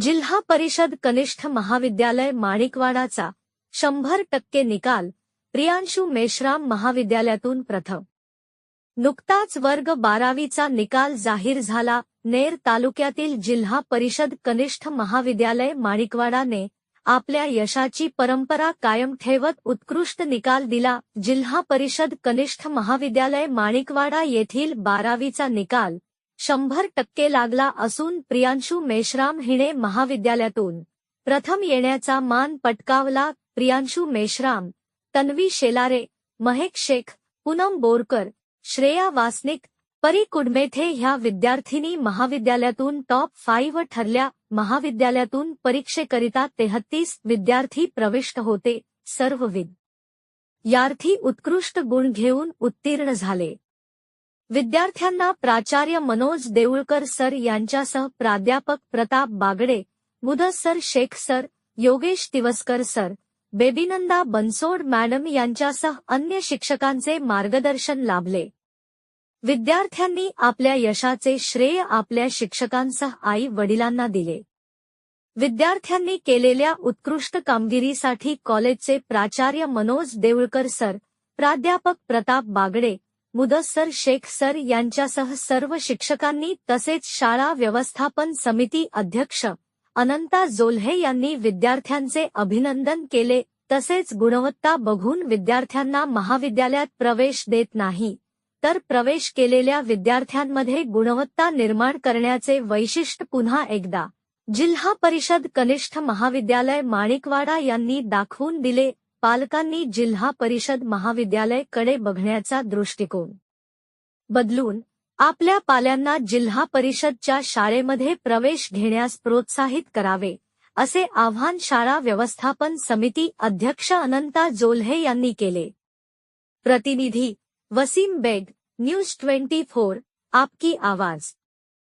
जिल्हा परिषद कनिष्ठ महाविद्यालय माणिकवाडाचा शंभर टक्के निकाल प्रियांशू मेश्राम महाविद्यालयातून प्रथम. नुकताच वर्ग बारावीचा निकाल जाहीर झाला. नेर तालुक्यातील जिल्हा परिषद कनिष्ठ महाविद्यालय माणिकवाडाने आपल्या यशाची परंपरा कायम ठेवत उत्कृष्ट निकाल दिला. जिल्हा परिषद कनिष्ठ महाविद्यालय माणिकवाडा येथील बारावीचा निकाल शंभर टक्के लागला असून प्रियांशू मेश्राम हिने महाविद्यालयातून. प्रथम येण्याचा मान पटकावला प्रियांशू मेश्राम तन्वी शेलारे महेक शेख पूनम बोरकर श्रेया वासनिक परी कुडमेथे ह्या विद्यार्थिनी महाविद्यालयातून टॉप फाईव्ह ठरल्या. महाविद्यालयातून परीक्षेकरिता तेहत्तीस विद्यार्थी प्रविष्ट होते. सर्व विद्यार्थी उत्कृष्ट गुण घेऊन उत्तीर्ण झाले. विद्यार्थ्यांना प्राचार्य मनोज देऊळकर सर यांच्यासह प्राध्यापक Pratap Bagade Mudassar Shaikh sir Yogesh Tivaskar sir Babynanda Bansod madam यांच्यासह अन्य शिक्षकांचे मार्गदर्शन लाभले. विद्यार्थ्यांनी आपल्या यशाचे श्रेय आपल्या शिक्षकांसह आई वडिलांना दिले. विद्यार्थ्यांनी केलेल्या उत्कृष्ट कामगिरीसाठी कॉलेजचे प्राचार्य मनोज देऊळकर सर प्राध्यापक प्रताप बागडे मुदस्सर शेख सर यांच्यासह सर्व शिक्षकांनी तसेच शाळा व्यवस्थापन समिती अध्यक्ष अनंता जोल्हे यांनी विद्यार्थ्यांचे अभिनंदन केले. तसेच गुणवत्ता बघून विद्यार्थ्यांना महाविद्यालयात प्रवेश देत नाही तर प्रवेश केलेल्या विद्यार्थ्यांमध्ये गुणवत्ता निर्माण करण्याचे वैशिष्ट्य पुन्हा एकदा जिल्हा परिषद कनिष्ठ महाविद्यालय माणिकवाडा यांनी दाखवून दिले. पालकांनी जिल्हा परिषद महाविद्यालयकडे बघण्याचा दृष्टिकोन. बदलून आपल्या पाल्यांना जिल्हा परिषदच्या शाळेमध्ये प्रवेश घेण्यास प्रोत्साहित करावे असे आव्हान शाळा व्यवस्थापन समिती अध्यक्ष अनंता जोल्हे यांनी केले. प्रतिनिधी Wasim Baig news twenty four आपकी आवाज.